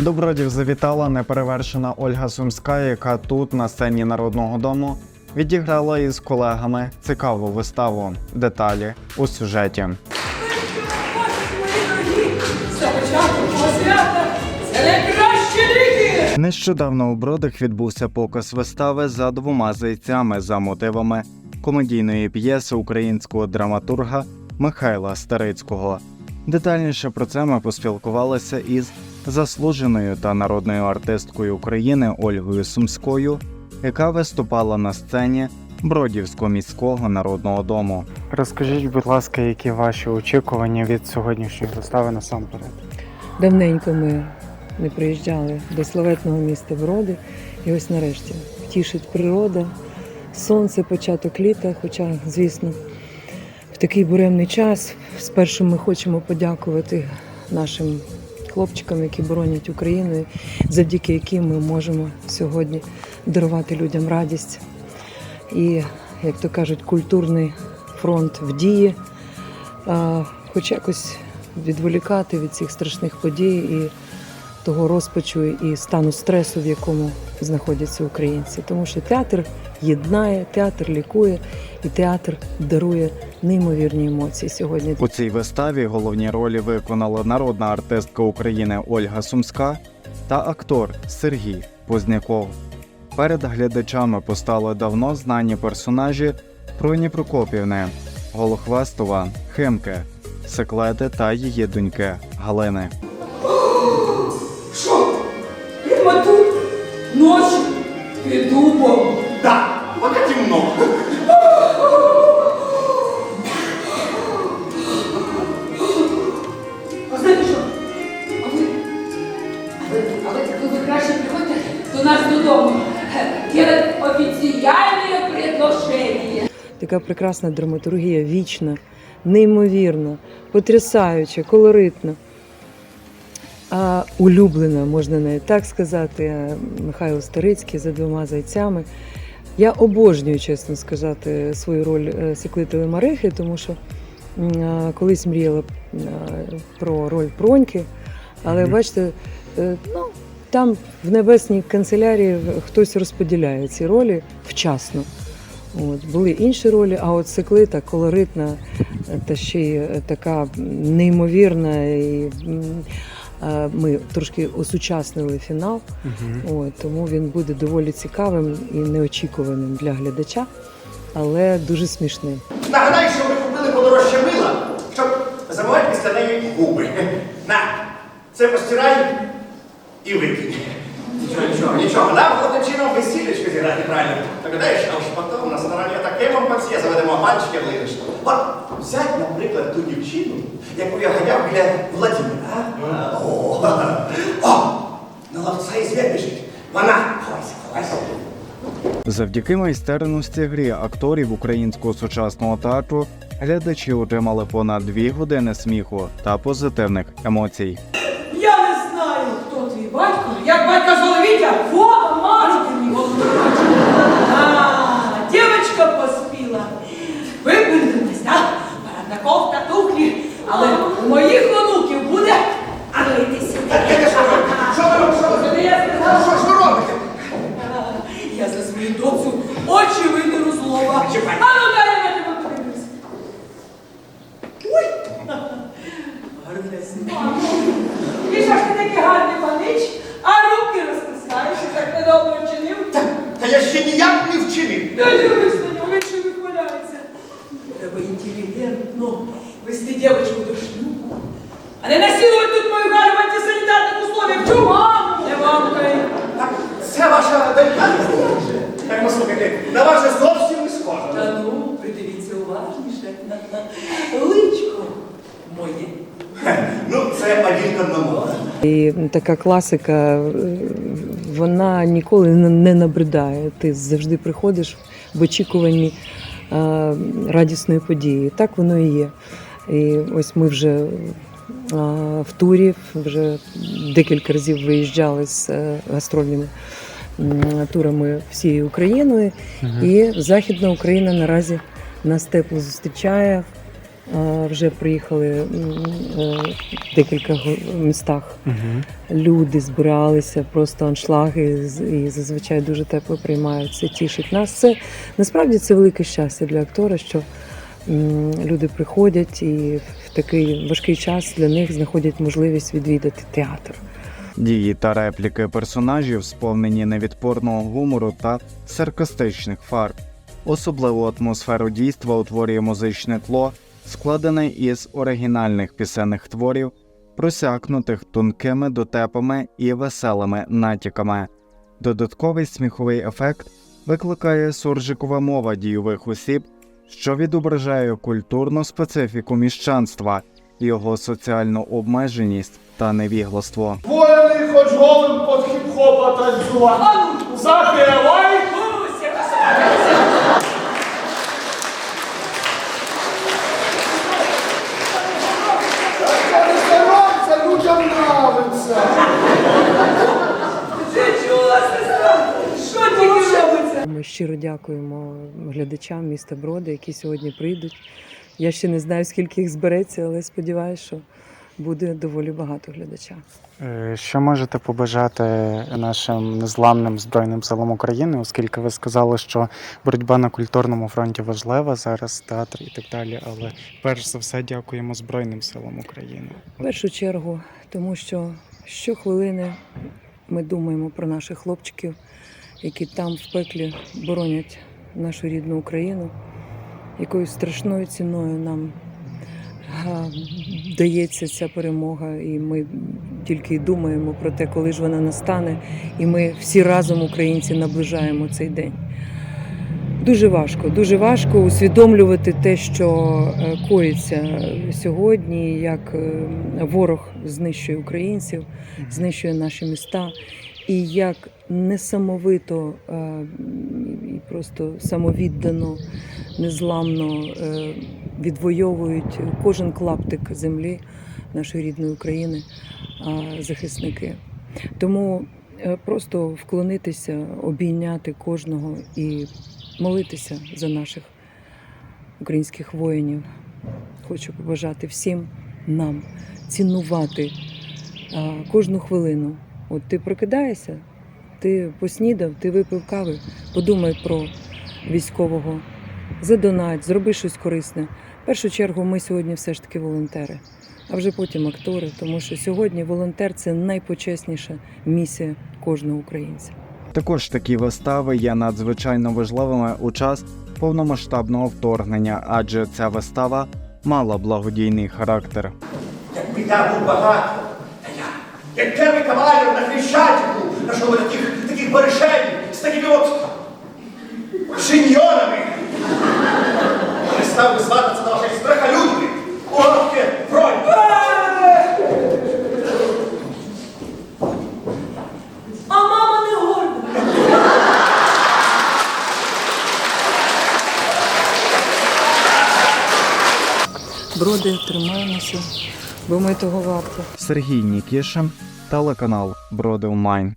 До Бродів завітала неперевершена Ольга Сумська, яка тут, на сцені Народного дому, відіграла із колегами цікаву виставу. Деталі у сюжеті. Нещодавно у Бродах відбувся показ вистави за двома зайцями за мотивами комедійної п'єси українського драматурга Михайла Старицького. Детальніше про це ми поспілкувалися із заслуженою та народною артисткою України Ольгою Сумською, яка виступала на сцені Бродівського міського народного дому. Розкажіть, будь ласка, які ваші очікування від сьогоднішньої вистави насамперед? Давненько ми не приїжджали до славетного міста Броди. І ось нарешті тішить природа, сонце, початок літа. Хоча, звісно, в такий буремний час спершу ми хочемо подякувати нашим хлопчикам, які боронять Україну, завдяки яким ми можемо сьогодні дарувати людям радість. І, як то кажуть, культурний фронт в дії, хоч якось відволікати від цих страшних подій і того розпачу і стану стресу, в якому знаходяться українці. Тому що театр єднає, театр лікує і театр дарує неймовірні емоції сьогодні. У цій виставі головні ролі виконала народна артистка України Ольга Сумська та актор Сергій Позняков. Перед глядачами постали давно знані персонажі Проні Прокопівни, Голохвастова, Химки, Секлети та її доньки Галини. Ночі? Під дубом? Да, пока темно. А знаєте що? А ви, а ви, а ви, ви, краще приходьте до нас додому. Делать офіціальне предложення. Така прекрасна драматургія, вічна, неймовірна, потрясаюча, колоритна. А улюблена, можна навіть так сказати, е, Михайло Старицький за двома зайцями. Я обожнюю, чесно сказати, свою роль е, Секлитої Марихи, тому що колись мріяла е, про роль Проньки, але бачите, е, ну, там в небесній канцелярії хтось розподіляє ці ролі вчасно. От, були інші ролі, а от Секлита колоритна е, та ще й е, така неймовірна. І, е, ми трошки осучаснили фінал, от, тому він буде доволі цікавим і неочікуваним для глядача, але дуже смішним. Нагадай, що ми купили подорожче мила, щоб замивати після неї губи. На, це постирай і викинь. Нічого, нічого, нічого. Нам головним чином весілечко зіграти правильно. Догадаєш, а ж потім на стороні таке мампаці заведемо пальчики в линочку. От, взять, наприклад, ту дівчину, яку я ганяв біля Владимира. а? І звір біжить. Вона, ховайся, ховайся. Завдяки майстерності грі акторів українського сучасного театру глядачі отримали понад дві години сміху та позитивних емоцій. Я не знаю, хто твій батько. Як батька звали Вітя? Во, мати мені. А, дівчинка поспіла. Випинилась, так? Барандаков та туфлі. Але у моїх онуків буде. А ну йди сюди. Що ви робите? Що ви Сюди я сказала. Що ж ви робите? Я за свою доцю очі витиру злова. Чекай. А ну дай я на тебе подивлюсь. Ой! Гарнесенький. І що ж ти такий гарний панич, а руки розтискаєш, і так недобре вчинив? Та, та я ще ніяк не вчинив. Не дивись на нього, вихваляється. Треба інтелігентно вести дівчинку до шлюбу. А не насилувати тут мою Галю в антисанітарних условиях. Чума! Не мамкай. Так, це ваша донька? Так, послухайте, на вас же зовсім не схоже. Та ну, придивіться уважніше. Личко моє. Ну, це один к одному. І така класика, вона ніколи не не набридає. Ти завжди приходиш в очікуванні е, радісної події. Так воно і є. І ось ми вже е, в турі, вже декілька разів виїжджали з е, гастрольними турами всією Україною. І Західна Україна наразі нас тепло зустрічає. Вже приїхали е, в декілька містах. Угу. Люди збиралися, просто аншлаги і зазвичай дуже тепло приймають. Це тішить нас. Це насправді це велике щастя для актора, що люди приходять і в такий важкий час для них знаходять можливість відвідати театр. Дії та репліки персонажів сповнені невідпорного гумору та саркастичних фарб. Особливу атмосферу дійства утворює музичне тло, складене із оригінальних пісенних творів, просякнутих тонкими дотепами і веселими натяками. Додатковий сміховий ефект викликає суржикова мова дійових осіб, що відображає культурну специфіку міщанства, його соціальну обмеженість та невігластво. Воїни хоч голим под хіп-хопа танцювати. Запівай! Гусь, яка собака. Це не старайся, людям нравиться. Ти чула, сестра? Що тільки робиться? Ми щиро дякуємо глядачам міста Броди, які сьогодні прийдуть. Я ще не знаю, скільки їх збереться, але сподіваюся, що буде доволі багато глядача. Е, Що можете побажати нашим незламним збройним силам України, оскільки ви сказали, що боротьба на культурному фронті важлива зараз, театр і так далі. Але перш за все дякуємо Збройним силам України. В першу чергу, тому що щохвилини ми думаємо про наших хлопчиків, які там в пеклі боронять нашу рідну Україну, якою страшною ціною нам дається ця перемога, і ми тільки думаємо про те, коли ж вона настане, і ми всі разом, українці, наближаємо цей день. Дуже важко, дуже важко усвідомлювати те, що е, коїться сьогодні, як е, ворог знищує українців, знищує наші міста, і як несамовито е, і просто самовіддано, незламно е, відвоюють кожен клаптик землі нашої рідної України захисники. Тому е, просто вклонитися, обійняти кожного і молитися за наших українських воїнів. Хочу побажати всім нам цінувати кожну хвилину. От ти прокидаєшся, ти поснідав, ти випив кави, подумай про військового, задонать, зроби щось корисне. В першу чергу ми сьогодні все ж таки волонтери, а вже потім актори, тому що сьогодні волонтер це найпочесніша місія кожного українця. Також такі вистави є надзвичайно важливими у час повномасштабного вторгнення, адже ця вистава мала благодійний характер. Якби я був багато, як первий кавалер на Хрещатику, нашого таких, таких баришень, з такими от шиньйонами. Не став би свататися на ваших страхолюдки, угодки, бронь. А мама не горда. Броди, тримаємося, ми того варті. Сергій Нікішин, телеканал Бродилмайн.